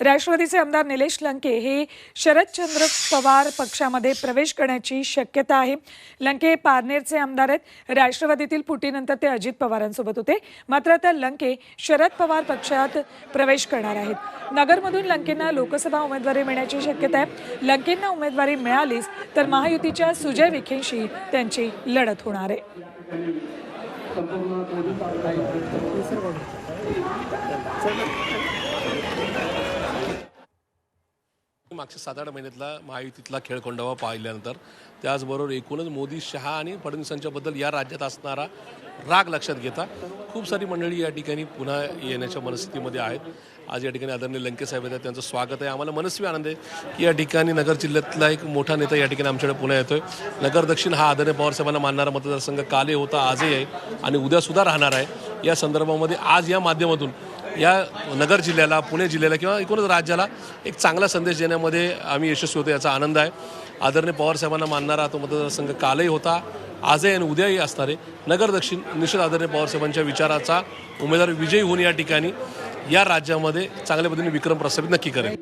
राष्ट्रवादीचे आमदार निलेश लंके हे शरदचंद्र पवार पक्षामध्ये प्रवेश करण्याची शक्यता आहे. लंके हे पारनेरचे आमदार आहेत. राष्ट्रवादीतील फुटीनंतर ते अजित पवारांसोबत होते. मात्र आता लंके शरद पवार पक्षात प्रवेश करणार आहेत. नगरमधून लंकेंना लोकसभा उमेदवारी मिळण्याची शक्यता आहे. लंकेंना उमेदवारी मिळालीच तर महायुतीच्या सुजय विखेंशी त्यांची लढत होणार आहे. मागच्या सात आठ महिन्यातला महायुतीतला खेळखंडोबा पाहिल्यानंतर त्याचबरोबर एकूणच मोदी शहा आणि फडणवीसांच्याबद्दल या राज्यात असणारा राग लक्षात घेता खूप सारी मंडळी या ठिकाणी पुन्हा येण्याच्या मनस्थितीमध्ये आहेत. आज या ठिकाणी आदरणीय लंके साहेब त्यांचं स्वागत आहे. आम्हाला मनस्वी आनंद आहे की या ठिकाणी नगर जिल्ह्यातला एक मोठा नेता या ठिकाणी आमच्याकडे पुन्हा येतोय. नगर दक्षिण हा आदरणीय पवारसाहेबांना मानणारा मतदारसंघ काले होता आजही आहे आणि उद्यासुद्धा राहणार आहे. या संदर्भामध्ये आज या माध्यमातून या नगर जिल्ह्याला पुणे जिल्ह्याला किंवा एकूणच राज्याला एक चांगला संदेश देण्यामध्ये आम्ही यशस्वी होतो याचा आनंद आहे. आदरणीय पवारसाहेबांना मानणारा तो मतदारसंघ कालही होता आजही आणि उद्याही असणार. आहे नगर दक्षिण निश्चित आदरणीय पवारसाहेबांच्या विचाराचा उमेदवार विजयी होऊन या ठिकाणी या राज्यामध्ये चांगल्या पद्धतीने विक्रम प्रस्थापित नक्की करेल.